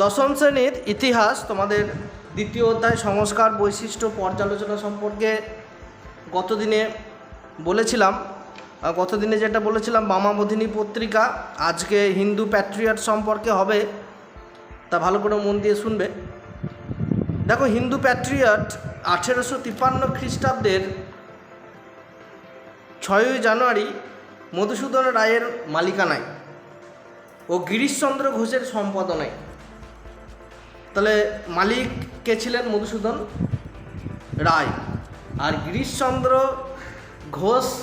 দশম শ্রেণির ইতিহাস তোমাদের দ্বিতীয় অধ্যায় সংস্কার বৈশিষ্ট্য পর্যালোচনা সম্পর্কে গতদিনে বলেছিলাম। গতদিনে যেটা বলেছিলাম, বামাবোধিনী পত্রিকা আজকে হিন্দু প্যাট্রিয়ট সম্পর্কে হবে, তা ভালো করে মন দিয়ে শুনবে। দেখো, হিন্দু প্যাট্রিয়ট আঠেরোশো তিপ্পান্ন খ্রিস্টাব্দের ছয়ই জানুয়ারি মধুসূদন রায়ের মালিকানায় ও গিরিশচন্দ্র ঘোষের সম্পাদনায়। তাহলে মালিক কে ছিলেন? মধুসূদন রায়। আর গিরিশচন্দ্র ঘোষ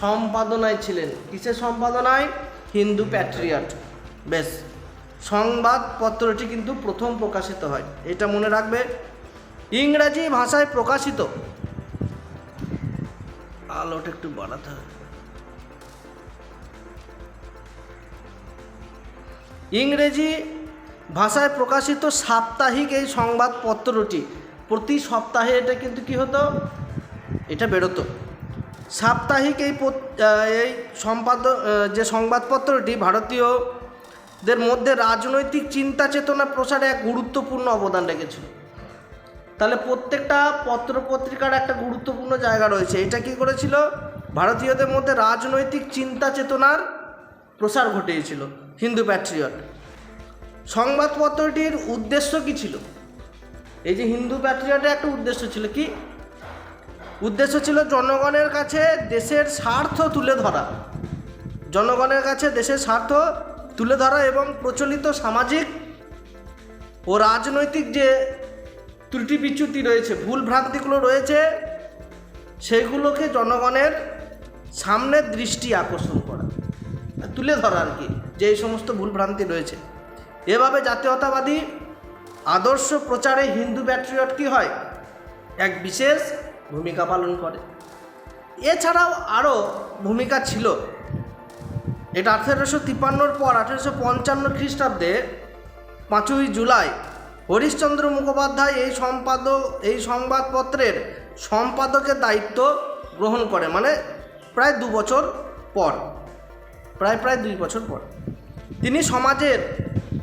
সম্পাদনায় ছিলেন। কিসের সম্পাদনায়? হিন্দু প্যাট্রিয়ট। বেশ, সংবাদপত্রটি কিন্তু প্রথম প্রকাশিত হয়। এটা মনে রাখবে। ইংরাজি ভাষায় প্রকাশিত। আলোটা একটু বাড়াতে হবে। ইংরেজি ভাষায় প্রকাশিত সাপ্তাহিক এই সংবাদপত্রটি, প্রতি সপ্তাহে এটা কিন্তু কি হতো? এটা বেরোতো। সাপ্তাহিক এই এই সম্পাদ যে সংবাদপত্রটি ভারতীয়দের মধ্যে রাজনৈতিক চিন্তা চেতনা প্রসারে এক গুরুত্বপূর্ণ অবদান রেখেছিল। তাহলে প্রত্যেকটা পত্র পত্রিকার একটা গুরুত্বপূর্ণ জায়গা রয়েছে। এটা কি করেছিল? ভারতীয়দের মধ্যে রাজনৈতিক চিন্তা চেতনার প্রসার ঘটিয়েছিল। হিন্দু প্যাট্রিয়ট। সংবাদপত্রটির উদ্দেশ্য কি ছিল? এই যে হিন্দু প্যাট্রিয়টের একটা উদ্দেশ্য ছিল কি? উদ্দেশ্য ছিল জনগণের কাছে দেশের স্বার্থ তুলে ধরা। জনগণের কাছে দেশের স্বার্থ তুলে ধরা এবং প্রচলিত সামাজিক ও রাজনৈতিক যে ত্রুটি বিচ্যুতি রয়েছে, ভুল ভ্রান্তিগুলো রয়েছে, সেগুলোকে জনগণের সামনে দৃষ্টি আকর্ষণ করা, তুলে ধরা আর কি, যে এই সমস্ত ভুল ভ্রান্তি রয়েছে। এভাবে জাতীয়তাবাদী আদর্শ প্রচারে হিন্দু প্যাট্রিয়ট কি হয়? এক বিশেষ ভূমিকা পালন করে। এছাড়াও আরও ভূমিকা ছিল। এটা আঠেরোশো তিপ্পান্নর পর আঠেরোশো পঞ্চান্ন খ্রিস্টাব্দে পাঁচই জুলাই হরিশ্চন্দ্র মুখোপাধ্যায় এই সম্পাদক, এই সংবাদপত্রের সম্পাদকের দায়িত্ব গ্রহণ করে মানে প্রায় দু বছর পর, প্রায় প্রায় দুই বছর পর। তিনি সমাজের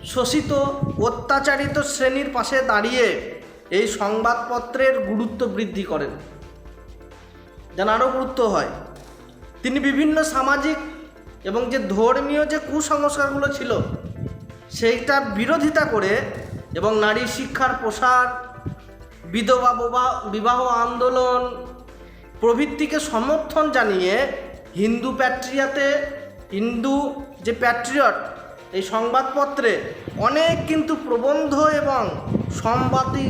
শোষিত অত্যাচারিত শ্রেণির পাশে দাঁড়িয়ে এই সংবাদপত্রের গুরুত্ব বৃদ্ধি করেন। যেন আরও গুরুত্ব হয়। তিনি বিভিন্ন সামাজিক এবং যে ধর্মীয় যে কুসংস্কারগুলো ছিল, সেইটা বিরোধিতা করে এবং নারী শিক্ষার প্রসার, বিধবা বিবাহ বিবাহ আন্দোলন প্রভৃতিকে সমর্থন জানিয়ে হিন্দু প্যাট্রিয়াতে, হিন্দু যে প্যাট্রিয়ট এই সংবাদপত্রে অনেক কিন্তু প্রবন্ধ এবং সম্পাদি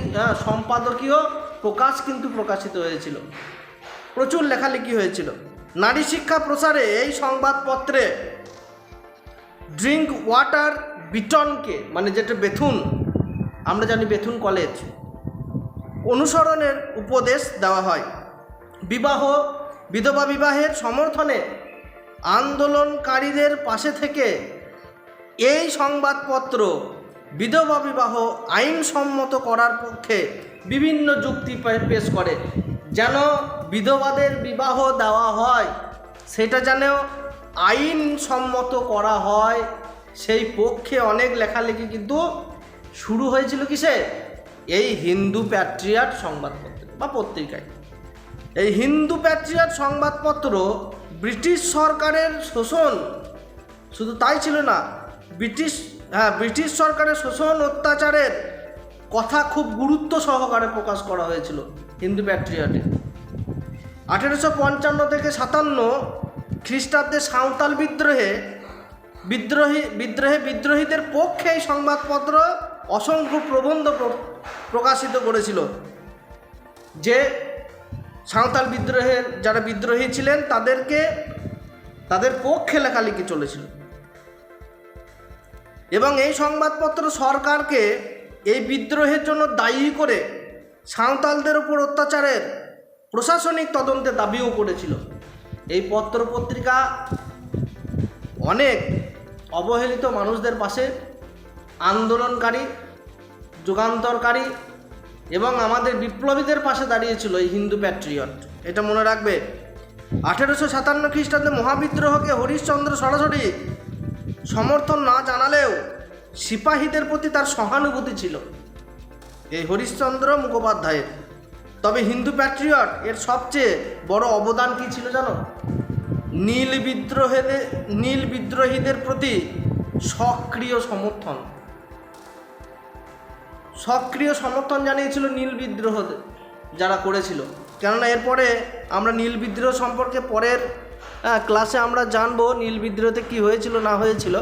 সম্পাদকীয় প্রকাশ কিন্তু প্রকাশিত হয়েছিল। প্রচুর লেখালেখি হয়েছিল। নারী শিক্ষা প্রসারে এই সংবাদপত্রে ড্রিঙ্ক ওয়াটার বিটনকে মানে যেটা বেথুন, আমরা জানি বেথুন কলেজ, অনুসরণের উপদেশ দেওয়া হয়। বিবাহ, বিধবা বিবাহের সমর্থনে আন্দোলনকারীদের পাশে থেকে এই সংবাদপত্র বিধবা বিবাহ আইনসম্মত করার পক্ষে বিভিন্ন যুক্তি পেশ করে। যেন বিধবাদের বিবাহ দেওয়া হয়, সেটা যেন আইনসম্মত করা হয়, সেই পক্ষে অনেক লেখালেখি কিন্তু শুরু হয়েছিল কিসে? এই হিন্দু প্যাট্রিয়াট সংবাদপত্র বা পত্রিকায়। এই হিন্দু প্যাট্রিয়াট সংবাদপত্র ব্রিটিশ সরকারের শোষণ, শুধু তাই ছিল না ব্রিটিশ হ্যাঁ ব্রিটিশ সরকারের শোষণ অত্যাচারের কথা খুব গুরুত্ব সহকারে প্রকাশ করা হয়েছিল হিন্দু প্যাট্রিয়টে। আঠেরোশো পঞ্চান্ন থেকে সাতান্ন খ্রিস্টাব্দে সাঁওতাল বিদ্রোহে বিদ্রোহী, বিদ্রোহে বিদ্রোহীদের পক্ষে এই সংবাদপত্র অসংখ্য প্রবন্ধ প্র- প্রকাশিত করেছিল। যে সাঁওতাল বিদ্রোহের যারা বিদ্রোহী ছিলেন তাদেরকে, তাদের পক্ষে লেখালেখি চলেছিল। এবং এই সংবাদপত্র সরকারকে এই বিদ্রোহের জন্য দায়ী করে সাঁওতালদের উপর অত্যাচারের প্রশাসনিক তদন্তের দাবিও করেছিল। এই পত্র পত্রিকা অনেক অবহেলিত মানুষদের পাশে আন্দোলনকারী, যুগান্তরকারী এবং আমাদের বিপ্লবীদের পাশে দাঁড়িয়েছিল এই হিন্দু প্যাট্রিয়ট। এটা মনে রাখবে, আঠেরোশো সাতান্ন খ্রিস্টাব্দে মহাবিদ্রোহকে হরিশ্চন্দ্র সরাসরি সমর্থন না জানালেও সিপাহীদের প্রতি তার সহানুভূতি ছিল। এই হরিশ্চন্দ্র মুখোপাধ্যায়ের। তবে হিন্দু প্যাট্রিয়ট এর সবচেয়ে বড় অবদান কি ছিল জানো? নীল বিদ্রোহীদের নীল বিদ্রোহীদের প্রতি সক্রিয় সমর্থন। সক্রিয় সমর্থন জানিয়েছিল নীল বিদ্রোহ যারা করেছিল। কেননা এরপরে আমরা নীল বিদ্রোহ সম্পর্কে পরের ক্লাসে আমরা জানব নীল বিদ্রোহতে কী হয়েছিল, না হয়েছিল,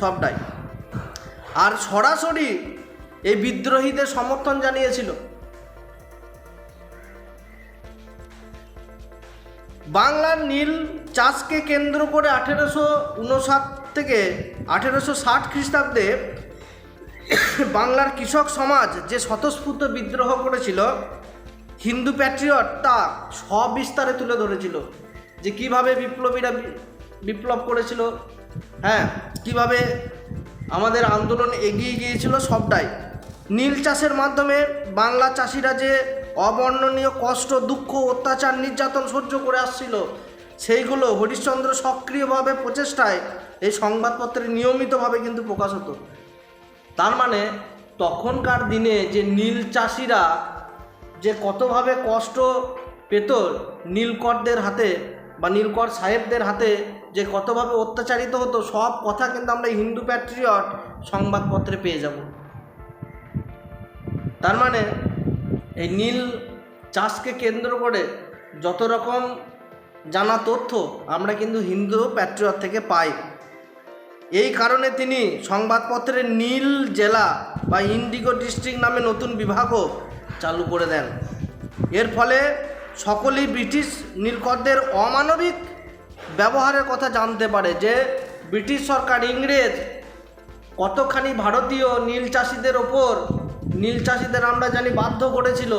সবটাই। আর সরাসরি এই বিদ্রোহীদের সমর্থন জানিয়েছিল। বাংলার নীল চাষকে কেন্দ্র করে আঠেরোশো উনষাট থেকে আঠেরোশো ষাট খ্রিস্টাব্দে বাংলার কৃষক সমাজ যে স্বতঃস্ফূর্ত বিদ্রোহ করেছিল, হিন্দু প্যাট্রিয়ট তা সবিস্তারে তুলে ধরেছিল। যে কীভাবে বিপ্লবীরা বিপ্লব করেছিল হ্যাঁ কীভাবে আমাদের আন্দোলন এগিয়ে গিয়েছিল সবটাই। নীল চাষের মাধ্যমে বাংলা চাষিরা যে অবর্ণনীয় কষ্ট, দুঃখ, অত্যাচার, নির্যাতন সহ্য করে আসছিল, সেইগুলো হরিশ্চন্দ্র সক্রিয়ভাবে প্রচেষ্টায় এই সংবাদপত্রে নিয়মিতভাবে কিন্তু প্রকাশ হতো। তার মানে তখনকার দিনে যে নীল চাষিরা যে কতভাবে কষ্ট পেত নীলকরদের হাতে বা নীলকর সাহেবদের হাতে যে কতভাবে অত্যাচারিত হতো, সব কথা কিন্তু আমরা হিন্দু প্যাট্রিয়ট সংবাদপত্রে পেয়ে যাব। তার মানে এই নীল চাষকে কেন্দ্র করে যত রকম জানা তথ্য আমরা কিন্তু হিন্দু প্যাট্রিয়ট থেকে পাই। এই কারণে তিনি সংবাদপত্রে নীল জেলা বা ইন্ডিগো ডিস্ট্রিক্ট নামে নতুন বিভাগও চালু করে দেন। এর ফলে সকলেই ব্রিটিশ নীলকরদের অমানবিক ব্যবহারের কথা জানতে পারে যে ব্রিটিশ সরকার ইংরেজ কতখানি ভারতীয় নীল চাষিদের ওপর, নীল চাষিদের আমরা জানি বাধ্য করেছিল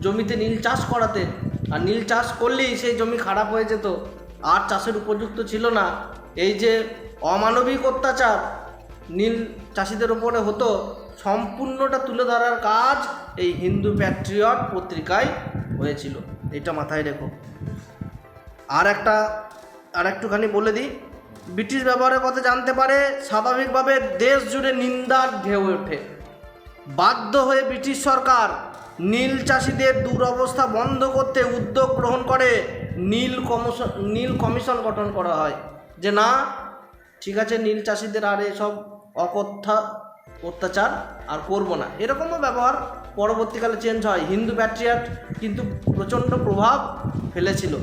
জমিতে নীল চাষ করাতে। আর নীল চাষ করলেই সেই জমি খারাপ হয়ে যেত। আর চাষের উপযুক্ত ছিল না। এই যে অমানবিক অত্যাচার নীল চাষিদের ওপরে হতো, সম্পূর্ণটা তুলে ধরার কাজ এই হিন্দু প্যাট্রিয়ট পত্রিকায় হয়েছিল। এটা মাথায় রেখো। আর একটা, আর একটুখানি বলে দিই, ব্রিটিশ ব্যবহারের কথা জানতে পারে, স্বাভাবিকভাবে দেশ জুড়ে নিন্দার ঢেউ ওঠে। বাধ্য হয়ে ব্রিটিশ সরকার নীল চাষিদের দুরবস্থা বন্ধ করতে উদ্যোগ গ্রহণ করে, নীল কমিশন নীল কমিশন গঠন করা হয়। যে না, ঠিক আছে, নীল চাষিদের আর এসব অকথ্যা, অত্যাচার আর করব না। এরকমও ব্যবহার পরবর্তীকালে চেঞ্জ হয়। হিন্দু প্যাট্রিয়ট কিন্তু প্রচণ্ড প্রভাব ফেলেছিল।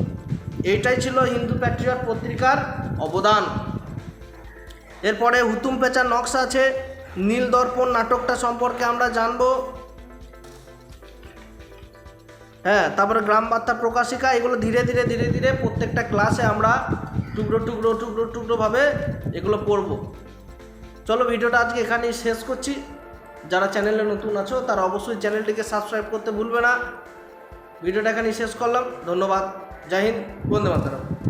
এইটাই ছিল হিন্দু প্যাট্রিয়ট পত্রিকার অবদান। এরপরে হুতুম পেঁচার নকশা আছে। নীল দর্পণ নাটকটা সম্পর্কে আমরা জানব। হ্যাঁ তারপরে গ্রাম বার্তা প্রকাশিকা, এগুলো ধীরে ধীরে ধীরে ধীরে প্রত্যেকটা ক্লাসে আমরা টুকরো টুকরো টুকরো টুকরোভাবে এগুলো পড়ব। চলো ভিডিওটা আজকে এখানেই শেষ করছি। যারা চ্যানেলে নতুন আছো, তারা অবশ্যই চ্যানেলটিকে সাবস্ক্রাইব করতে ভুলবে না। ভিডিওটা এখানেই শেষ করলাম। ধন্যবাদ। জয় হিন্দ। বন্দে মাতারাম।